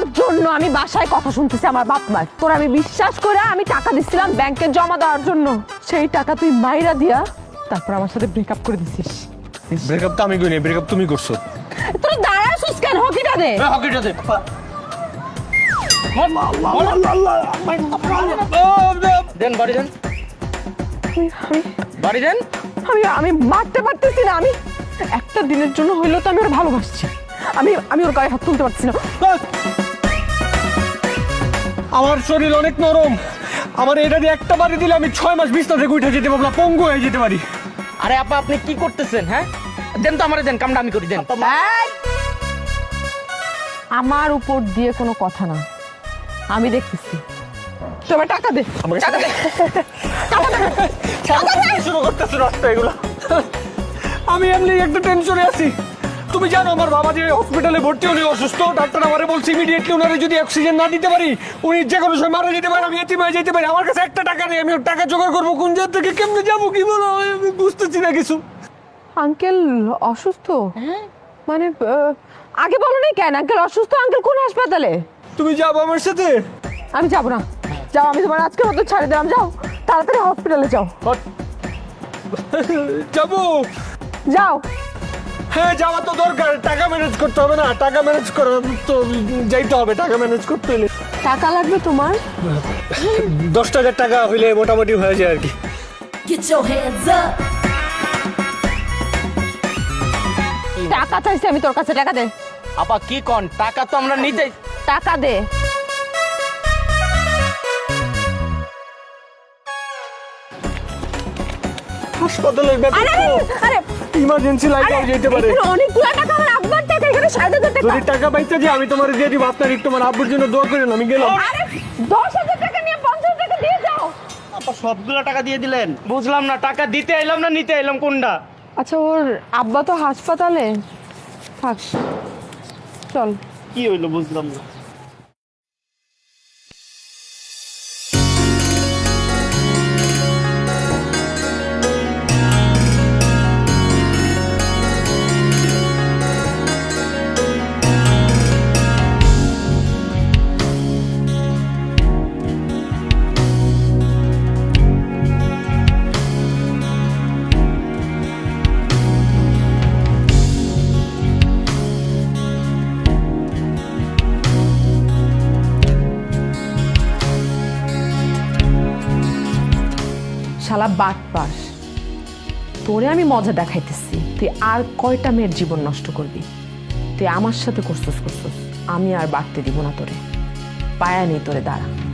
তোর জন্য আমি বাসায় কথা শুনতেছি আমার বাপ মার তোর আমি বিশ্বাস করে আমি টাকা দিচ্ছিলাম ব্যাংকে জমা দেওয়ার জন্য সেই টাকা তুই মাইরা দিয়া তারপর আমার সাথে ব্রেকআপ করে দিছিস ব্রেকআপ তো আমি করিনি ব্রেকআপ তুমি করছ তোর দাঁড়াছিস কেন হকিটা দে হকিটা দে দেন বাড়ি দেন বাড়ি দেন আমি আমি মারতে পারতেছি না আমি একটা দিনের জন্য হইলেও তো আমি ওর ভালোবাসছি আমি আমি ওর গায়ে হাত তুলতে পারছি না আমার শরীর অনেক নরম। আমার এটা দিয়ে একটা বাড়ি দিলে আমি ছয় মাস বিছনা থেকে উঠে যেতে পারব না, পঙ্গু হয়ে যেতে পারি। আরে আপা আপনি কি করতেছেন হ্যাঁ? দেন তো আমারে দেন কামটা আমি করি দেন। এই! আমার উপর দিয়ে কোনো কথা না। আমি দেখতেছি। তোমার টাকা দে। টাকা দে। টাকা শুরু করতেছো রাস্তা এগুলো আমি এমনি একটা টেনশনে আছি। তুমি জানো আমার বাবা যে হসপিটালে ভর্তি উনি অসুস্থ ডাক্তার আমারে বলছে ইমিডিয়েটলি ওনারে যদি অক্সিজেন না দিতে পারি উনি যে কোনো সময় মারা যেতে পারে আমি এতিম হয়ে যেতে পারি। আমার কাছে একটা টাকা নেই আমি টাকা জোগাড় করব। কোন জায়গা থেকে কেমনে যাব কি বলো? আমি বুঝতেছি না কিছু। আঙ্কেল অসুস্থ? মানে আগে বলো না কেন? আঙ্কেল অসুস্থ আঙ্কেল কোন হাসপাতালে? তুমি যাব আমার সাথে। আমি যাব না। যাও আমি তোমার আজকের মতো ছাড়ে দিলাম। যাও তাড়াতাড়ি হসপিটালে যাও। যাব। যাও। হ্যাঁ যাওয়া তো দরকার। টাকা ম্যানেজ করতে হবে না। টাকা ম্যানেজ করা তো যাইতে হবে। টাকা ম্যানেজ করতে হলে। টাকা লাগবে তোমার? দশ হাজার টাকা হইলে মোটামুটি হয়ে যায় আর কি. টাকা চাইছি আমি তোর কাছে টাকা দে। আপা কি কন? টাকা তো আমরা নিতে টাকা দে। হাসপাতালের আরে ইমার্জেন্সি লাইফ আরে, যেতে পারে। অনেকগুলো টাকা আমার আব্বার টাকা এখানে টাকা। যদি টাকা পাইতে যে আমি তোমার দিয়ে দিব। আপনার একটু আমার আব্বুর জন্য দোয়া করেন আমি গেলাম। আরে দশ হাজার টাকা নিয়ে টাকা দিয়ে যাও। আপা সবগুলো টাকা দিয়ে দিলেন। বুঝলাম না টাকা দিতে এলাম না নিতে এলাম কোনটা? আচ্ছা ওর আব্বা তো হাসপাতালে। থাক চল। কি হইল বুঝলাম না। শালা বাট পাস। তোরে আমি মজা দেখাইতেছি। তুই আর কয়টা মেয়ের জীবন নষ্ট করবি? তুই আমার সাথে করছিস করছিস। আমি আর বাড়তে দিব না তোরে। পায়া নেই তোরে, দাঁড়া।